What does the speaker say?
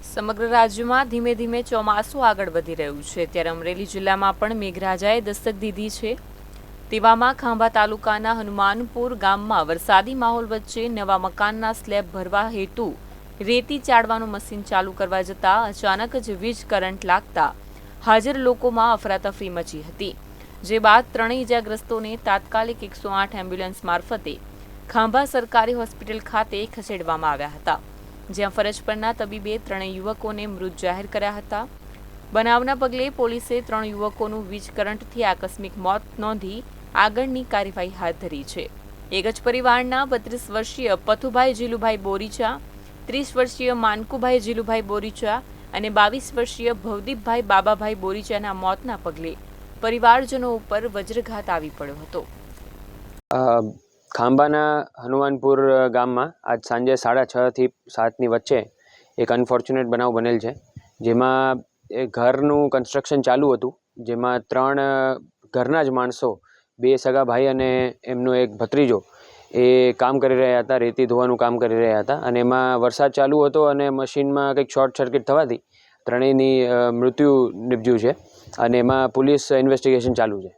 સમગ્ર રાજ્યમાં ધીમે ધીમે ચોમાસું આગળ વધી રહ્યું છે. ત્યારે અમરેલી જિલ્લામાં પણ મેઘરાજાએ દસ્તક દીધી છે. તેવામાં ખાંભા તાલુકાના હનુમાનપુર ગામમાં વરસાદી માહોલ વચ્ચે નવા મકાનના સ્લેબ ભરવા હેતુ રેતી ચાળવાનું મશીન ચાલુ કરવા જતાં અચાનક જ વીજ કરંટ લાગતા હાજર લોકોમાં અફરાતફરી મચી હતી. જે બાદ ત્રણેય ઇજાગ્રસ્તોને તાત્કાલિક એકસો આઠ એમ્બ્યુલન્સ મારફતે ખાંભા સરકારી હોસ્પિટલ ખાતે ખસેડવામાં આવ્યા હતા. જ્યાં ફરજ પરના તબીબે ત્રણેય યુવકોને મૃત જાહેર કર્યા હતા. બનાવના પગલે પોલીસે ત્રણ યુવકોનું વીજ કરંટથી આકસ્મિક મોત નોંધી આગળની કાર્યવાહી હાથ ધરી છે. એક જ પરિવારના બત્રીસ વર્ષીય પથુભાઈ જીલુભાઈ બોરીચા, ત્રીસ વર્ષીય માનકુભાઈ જીલુભાઈ બોરીચા અને બાવીસ વર્ષીય ભવદીપભાઈ બાબાભાઈ બોરીચાના મોતના પગલે પરિવારજનો ઉપર વજ્રઘાત આવી પડ્યો હતો. ખાંભાના હનુમાનપુર ગામમાં આજ સાંજે સાડા છથી સાતની વચ્ચે એક અનફોર્ચ્યુનેટ બનાવ બનેલ છે. જેમાં એ ઘરનું કન્સ્ટ્રક્શન ચાલુ હતું. જેમાં ત્રણ ઘરના જ માણસો, બે સગા ભાઈ અને એમનો એક ભત્રીજો, એ કામ કરી રહ્યા હતા, રેતી ધોવાનું કામ કરી રહ્યા હતા. અને એમાં વરસાદ ચાલુ હતો અને મશીનમાં કંઈક શોર્ટ સર્કિટ થવાથી ત્રણેયની મૃત્યુ નિપજ્યું છે. અને એમાં પોલીસ ઇન્વેસ્ટિગેશન ચાલુ છે.